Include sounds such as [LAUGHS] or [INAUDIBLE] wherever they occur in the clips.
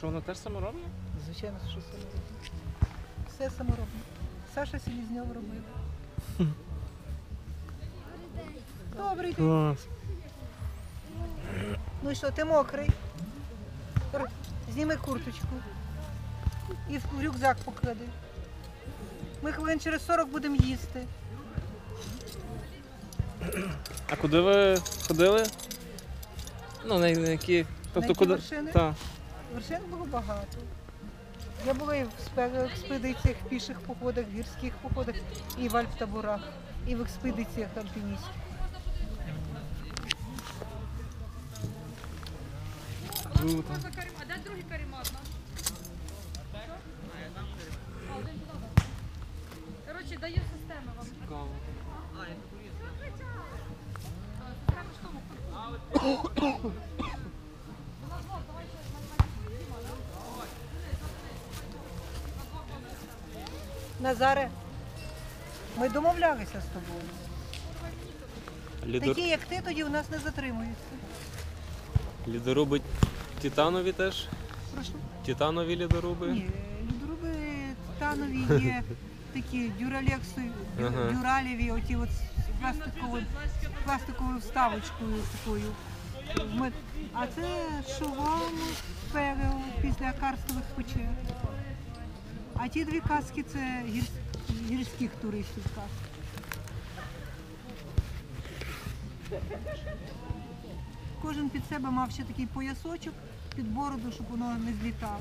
Що воно теж саморобне? Звичайно, що саморобне. Все саморобне. Саша Селізньов робив. Добрий день. Клас. Ну і що, ти мокрий? Р- Зніми курточку. І в рюкзак поклади. Ми хвилин через 40 будемо їсти. А куди ви ходили? Ну, на, на які. Тобто які куди. вершини? Так. Вершин було багато. Я була і в спе- експедиціях, піших походах, в гірських походах, і в альптаборах, і в експедиціях альпіністських. Круто. А де другий каремат? Коротше, даю системи вам. Цікаво. Система ж тому. Назаре, ми домовлялися з тобою. Лідор... Такі, як ти, тоді в нас не затримуються. Лідоруби титанові теж? Прошу. Титанові лідоруби? Ні, лідоруби титанові є такі дюралексові, Ага. дюралєві, оті от з пластиковою, з пластиковою вставочкою такою. А це шовал перео після карстових печер. А ті дві каски це гірсь- гірських туристів каски. Кожен під себе мав ще такий поясочок під бороду, щоб воно не злітало.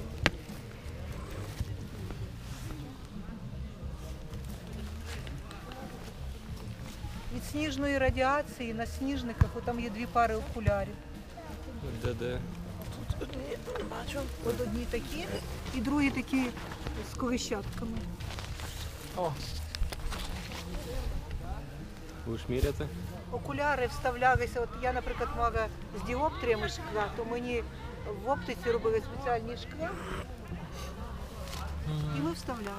Від сніжної радіації на сніжниках, там є дві пари окулярів. Де де? Бачу, от одні такі і другі такі з колищатками. О. Будеш міряти? Окуляри вставлялися, от я, наприклад, мала з діоптріями шкла, то мені в оптиці робили спеціальні шкла і ми вставляли.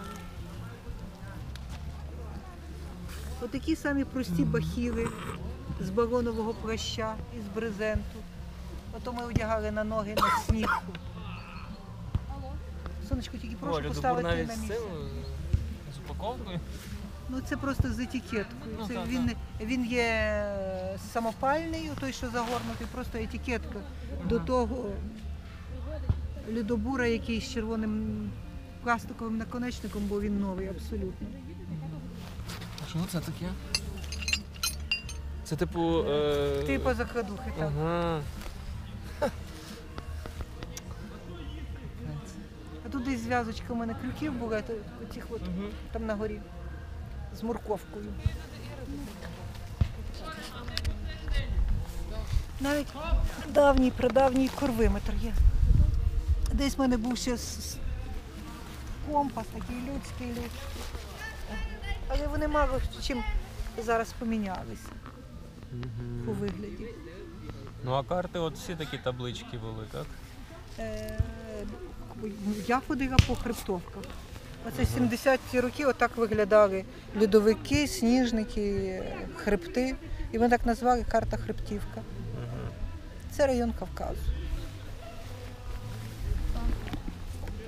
Отакі самі прості бахіли з балонового плаща і з брезенту. Ото ми одягали на ноги на сніг. Сонечко, тільки прошу поставити на місце. з упаковкою. Ну це просто з етикеткою. Ну, Це так, він, він є е, самопальний, той, що загорнутий, просто етикетка до того льодобура, який з червоним пластиковим наконечником, бо він новий абсолютно. А що це таке? Це типу. Е... Типу закладухи так. Ага. Десь зв'язочка у мене крюків була, цих от Угу. там на горі з морковкою. Навіть давній, прадавній корвиметр є. Десь в мене був ще компас, такий людський людський. Але вони мало чим зараз помінялися по вигляді. Ну а карти от всі такі таблички були, так? Е, Я ходила по хребтовках. Оце 70-ті роки отак виглядали льодовики, сніжники, хребти. І ми так назвали карта Хребтівка. Це район Кавказу.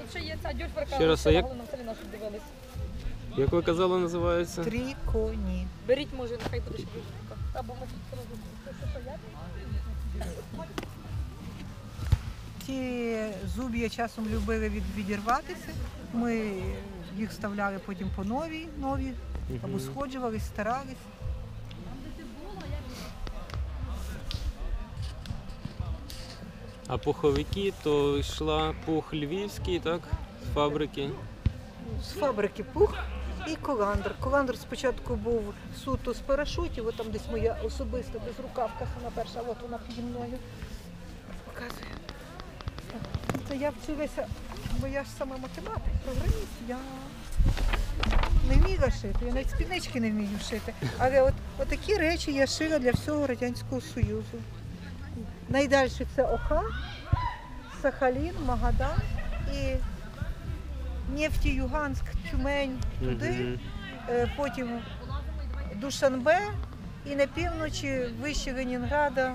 Тут ще є ця дюрферка. Ще раз, а як- на селі нашу дивились. Як ви казали, називається? Три коні. Беріть, може, нехай буде ще дюрферка. Або ми тут що, що, як? Ті зуб'я часом любили від, відірватися. Ми їх вставляли потім по новій, нові, або сходжувались, старались. А пуховики, то йшла пух львівський, так? З фабрики. з фабрики пух і коландр. Коландр спочатку був суто з парашутів, от там десь моя особиста безрукавка, сама перша, от вона піді мною. Показую. Це я вчилася, бо я ж сама математик, програміст, я не вміла шити, я навіть спіднички не вмію шити. Але от, от такі речі я шила для всього Радянського Союзу. Найдальше це Оха, Сахалін, Магадан і Нефтіюганськ, Тюмень, туди, е, потім Душанбе і на півночі вище Ленінграда.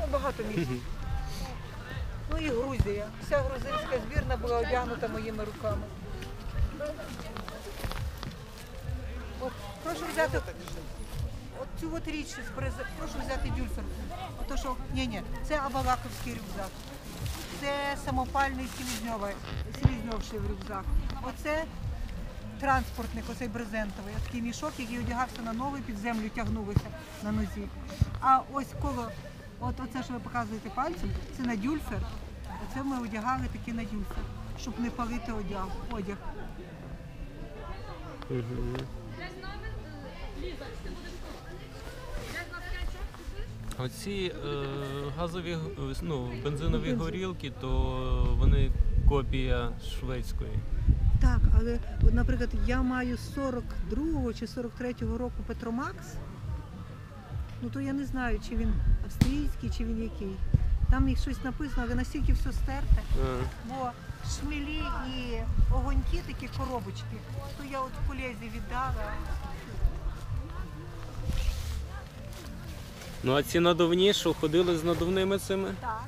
Ну, багато місць. Ну і Грузія. Вся грузинська збірна була одягнута моїми руками. От, прошу взяти от цю от річ з преза... Прошу взяти дюльферку. Ото що, ні, ні, це абалаковський рюкзак. Це самопальний селізньовий, селізньовший рюкзак. Оце транспортник, оцей брезентовий, такий мішок, який одягався на новий, під землю тягнулися на нозі. А ось коло, от оце, що ви показуєте пальцем, це на дюльфер. Оце ми одягали таки на дюльфер, щоб не палити одяг. одяг. Угу. Оці е, газові г- ну, бензинові горілки, то вони копія шведської. Так, але, от, наприклад, я маю 42-го чи 43-го року Петромакс. Ну то я не знаю, чи він австрійський, чи він який. Там їх щось написано, але настільки все стерте. А, Бо шмелі і огоньки, такі коробочки, то я от в полезі віддала. Ну а ці надувні, що ходили з надувними цими? Так.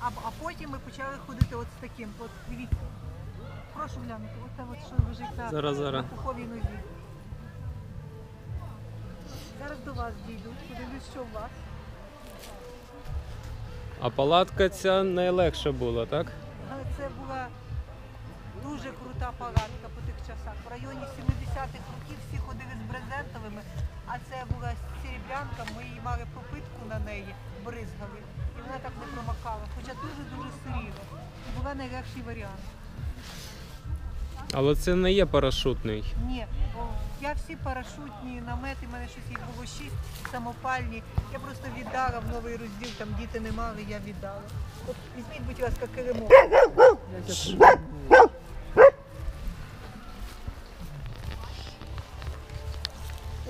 А, а потім ми почали ходити от з таким. От дивіться. Прошу глянути, от те, от, що лежить на, Зараз, зараз. на пуховій нозі. Зараз до вас дійду, подивлюсь, що у вас. А палатка ця найлегша була, так? Але це була дуже крута палатка по тих часах. В районі 70-х років всі ходили з брезентовими, а це була серебрянка, ми її мали пропитку на неї, бризгали. І вона так не промакала, хоча дуже-дуже сиріла. І була найлегший варіант. Але це не є парашутний. Ні, я всі парашутні намети, в мене щось їх було шість, самопальні. Я просто віддала в новий розділ, там діти не мали, я віддала. От візьміть, будь ласка, керемо.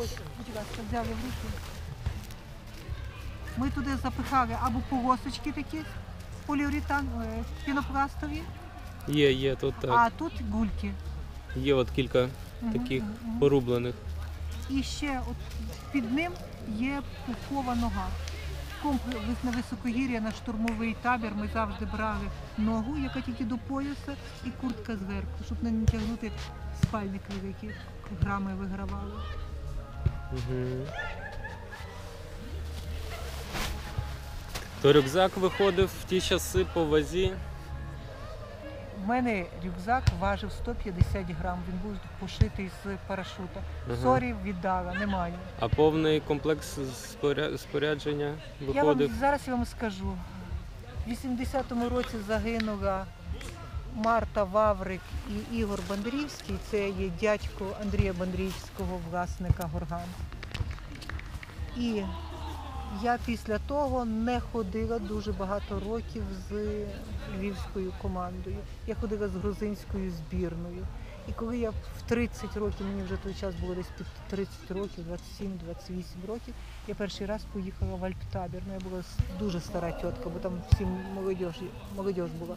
Ось, будь ласка, взяли в руки. Ми туди запихали або полосочки такі, поліуретан, е, пінопластові, Є, є тут а тут гульки. Є от кілька таких порублених. І ще от під ним є пухова нога. Комплекс на високогір'я, на штурмовий табір ми завжди брали ногу, яка тільки до пояса, і куртка зверху, щоб не тягнути спальник великий, грами вигравали. Угу. То рюкзак виходив в ті часи по вазі. У мене рюкзак важив 150 грам, він був пошитий з парашута. Ага. Сорі віддала, немає. А повний комплекс споря- спорядження Я вам зараз я вам скажу. В 80-му році загинула Марта Ваврик і Ігор Бандрівський. Це є дядько Андрія Бандрівського, власника Горган. І я після того не ходила дуже багато років з львівською командою. Я ходила з грузинською збірною. І коли я в 30 років, мені вже той час було десь під 30 років, 27-28 років, я перший раз поїхала в Альптабір. Ну, я була дуже стара тітка, бо там всі молодіж, була.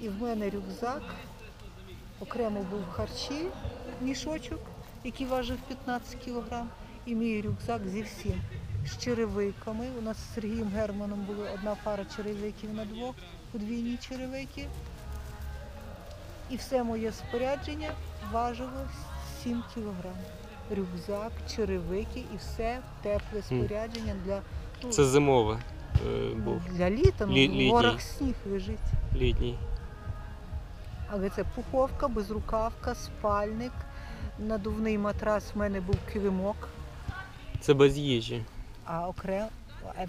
І в мене рюкзак, окремо був харчі, мішочок, який важив 15 кілограм, і мій рюкзак зі всім. З черевиками. У нас з Сергієм Германом була одна пара черевиків на двох, подвійні черевики. І все моє спорядження важило 7 кілограм. Рюкзак, черевики і все тепле спорядження для, ну, Це зимове е, був для літа. Ну, Лі- в горах сніг лежить. літній. Але це пуховка, безрукавка, спальник, надувний матрас, в мене був килимок, Це без їжі. а окремо.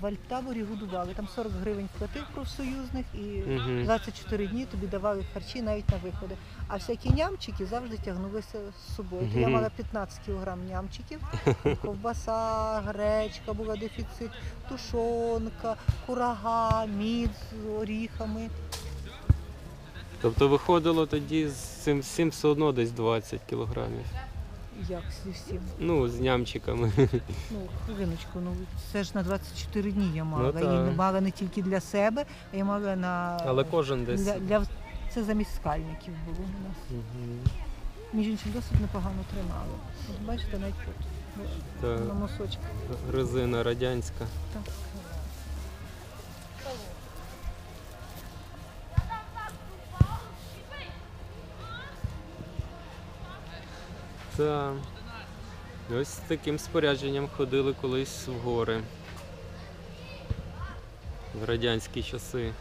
В Альптаборі годували. Там 40 гривень платив профсоюзних і Мгм. 24 дні тобі давали харчі навіть на виходи. А всякі нямчики завжди тягнулися з собою. То я Мгм. мала 15 кілограм нямчиків, [LAUGHS] ковбаса, гречка була дефіцит, тушонка, курага, мід з оріхами. Тобто виходило тоді з цим всім все одно десь 20 кілограмів. Як зі всім. Ну, з нямчиками. Ну, хвилиночку, ну це ж на 24 дні я мала. Ну, і не мала не тільки для себе, а я мала на Але кожен десь. для, для це замість скальників було у нас. Мгм. Між іншим досить непогано тримали. От бачите, навіть тут Так, на носочках. резина радянська. Так. Так. Ось з таким спорядженням ходили колись в гори. В радянські часи.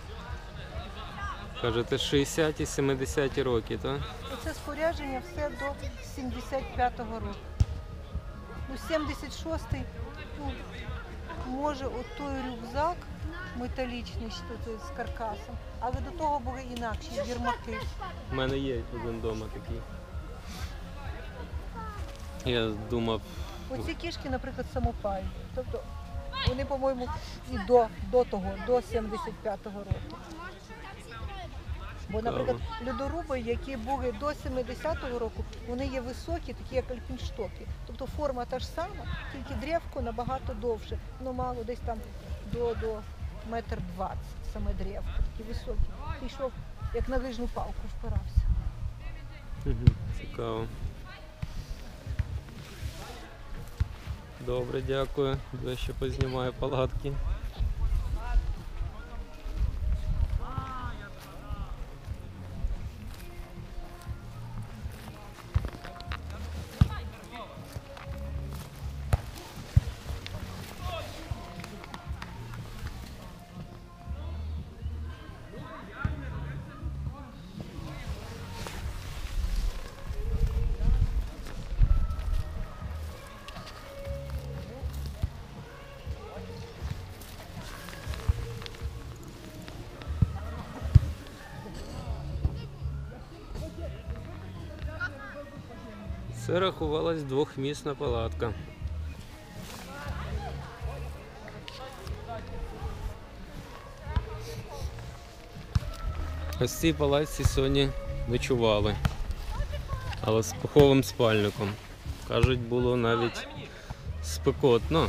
Кажете, 60-ті, 70-ті роки, так? Оце спорядження все до 75-го року. Ну, 76-й, ну, може, от той рюкзак металічний, що тут з каркасом, але до того були інакші вірмаки. У мене є один вдома такий. Я думав, Оці кішки, наприклад, самопальні. Тобто вони, по-моєму, і до, до того, до 75-го року. Бо, наприклад, льодоруби, які були до 70-го року, вони є високі, такі як альпінштоки. Тобто форма та ж сама, тільки древко набагато довше. Ну, мало десь там до, до метр двадцять саме древко, такі високі. Ти йшов, як на лижну палку впирався. Цікаво. Добре, дякую. Я ще познімаю палатки. Це рахувалась двохмісна палатка. Ось цій палатці сьогодні ночували, але з пуховим спальником. Кажуть, було навіть спекотно.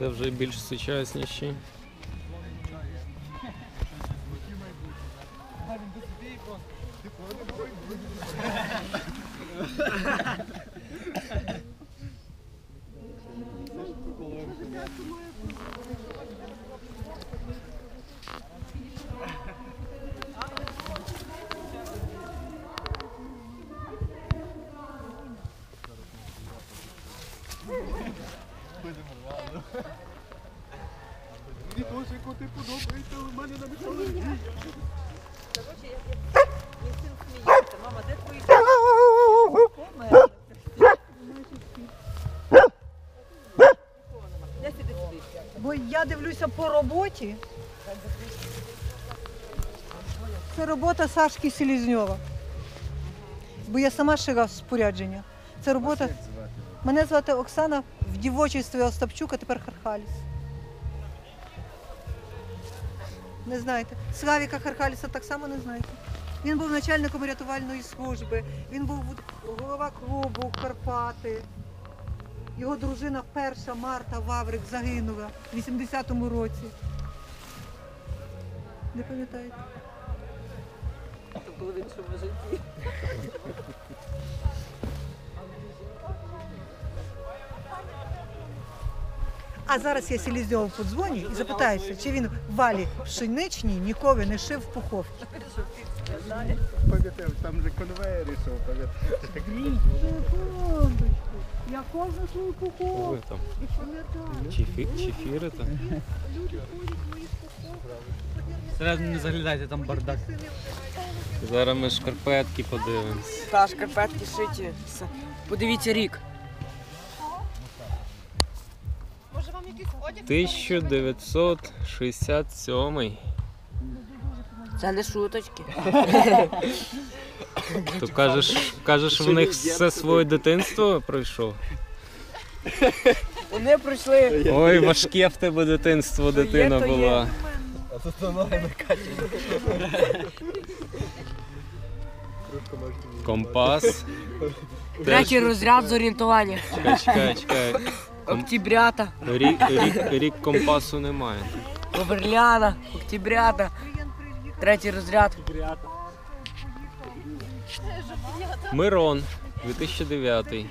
Це вже більш сучасніші. Бо я дивлюся по роботі. Це робота Сашки Селізньова. Бо я сама шила спорядження. Це робота. Мене звати Оксана дівочестві Остапчук, а тепер Хархаліс. Не знаєте. Славіка Хархаліса так само не знаєте. Він був начальником рятувальної служби, він був голова клубу Карпати. Його дружина перша Марта Ваврик загинула в 80-му році. Не пам'ятаєте? Це було в іншому житті. А зараз я Селізньову подзвоню і запитаюся, чи він в валі пшеничній ніколи не шив пуховки. Пам'ятаю, там же конвейер йшов, пам'ятаю. Я кожну свою пуховку там і пам'ятаю. чефі, чефірите? Люди ходять в моїх пуховках. Не заглядайте, там бардак. Зараз ми шкарпетки подивимось. Та шкарпетки шиті. Подивіться рік. 1967. Це не шуточки. То кажеш, кажеш, в них все своє дитинство пройшов. Вони пройшли. Ой, важке в тебе дитинство, дитина то є. була. Компас. Третій розряд з орієнтування. Чекай, чекай, чекай. Октябрята, Рік, рік, рік компасу немає. Оверляна, Октябрята. Третій розряд. Мирон, 2009. Тут,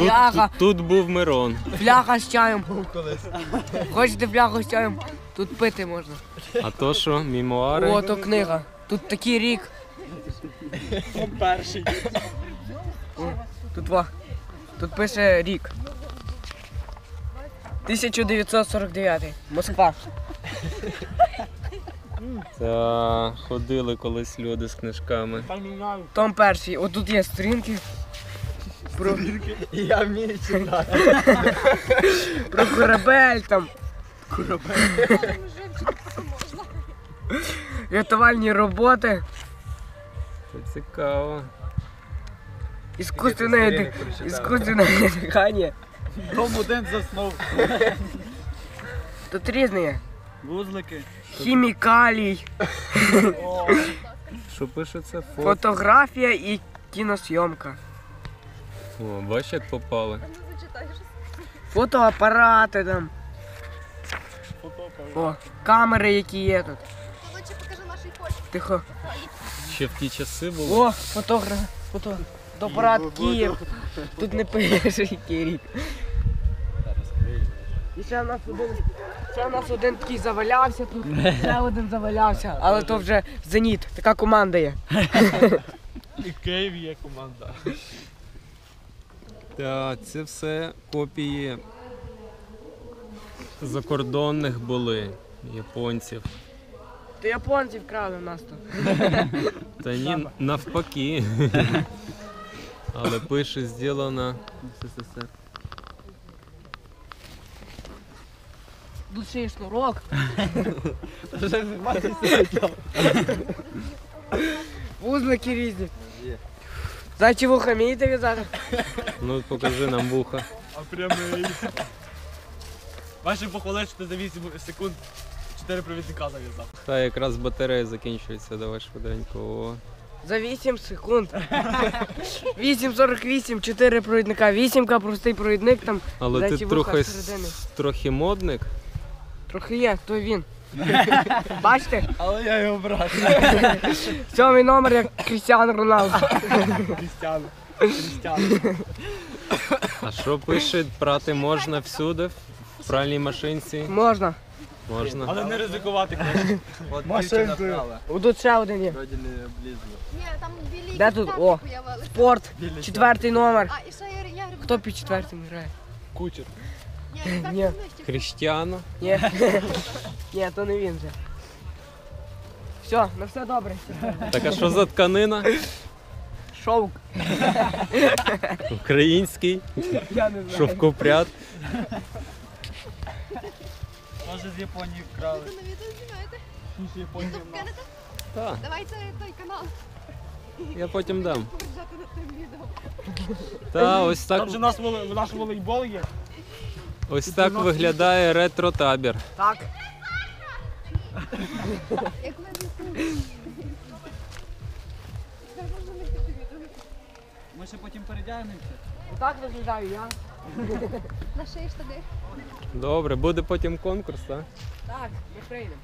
Фляга, тут, тут був Мирон. фляга з чаєм. Хочете флягу з чаєм? Тут пити можна. А то що, мемуари? О, то книга. Тут такий рік. Перший. Тут во. Тут пише рік. 1949. Москва. Та ходили колись люди з книжками. Том перший. Отут є сторінки. Про, Я вмію читати. про корабель там. Рятувальні роботи. Це цікаво. Іскусственне дихання. Том один заснув. Тут різне є. Вузлики. Хімікалій, Що пишеться? Фото. фотографія і кіносйомка. О, бачиш, як попали. Фотоапарати там. О, камери, які є тут. Лучше покажи нашій фото. Тихо. Ще в ті часи було. О, фотограф. Фото. Фотоапарат Київ. Тут не пише, який рік. І ще в нас один, ще в нас один такий завалявся тут, [LAUGHS] ще один завалявся, але то вже зеніт, така команда є. І Київ є команда. Та це все копії закордонних були японців. То японці вкрали в нас тут. Та ні, навпаки. Але пише зроблено в СССР. Є шнурок. Вузлики різні. Зайчі вуха вмієте в'язати? Ну покажи нам вуха. А прямий. Ваші похвали, що ти за 8 секунд 4 провідника зав'язав. Та якраз батарея закінчується, давай швиденько. О. За 8 секунд. 8.48, 4 провідника. 8 простий провідник там. Але ти трохи, с- трохи модник. Трохи є, то він. [LAUGHS] Бачите? Але я його брат. [LAUGHS] Сьомий номер як Крістіану Роналду. Крістіан. Крістіан. А що пише, прати можна всюди? В пральній машинці Можна. можна. Але не ризикувати [LAUGHS] хочеш. Машинкою. Тут ще один є. Ні, там білі Де тут? О. Спорт. Четвертий номер. А, і ще я, я Хто під четвертим грає? Кучер. Ні, так Ні. Ні. Ні, то не він же. Все, на все добре. Так а що за тканина? Шовк. Український, Я не знаю. шовкопряд. Може з Японії вкрали. Ви на відео знімаєте? Інші Японії Ютуб кинете? Так, Давайте той канал я потім дам. тим відео. Та ось так, Там же воле- наш волейбол є. Ось так виглядає ретро-табір. Так. Як ми ще потім передягнемося. Так виглядаю я. На шиї штани. Добре, буде потім конкурс, так? Так, ми прийдемо.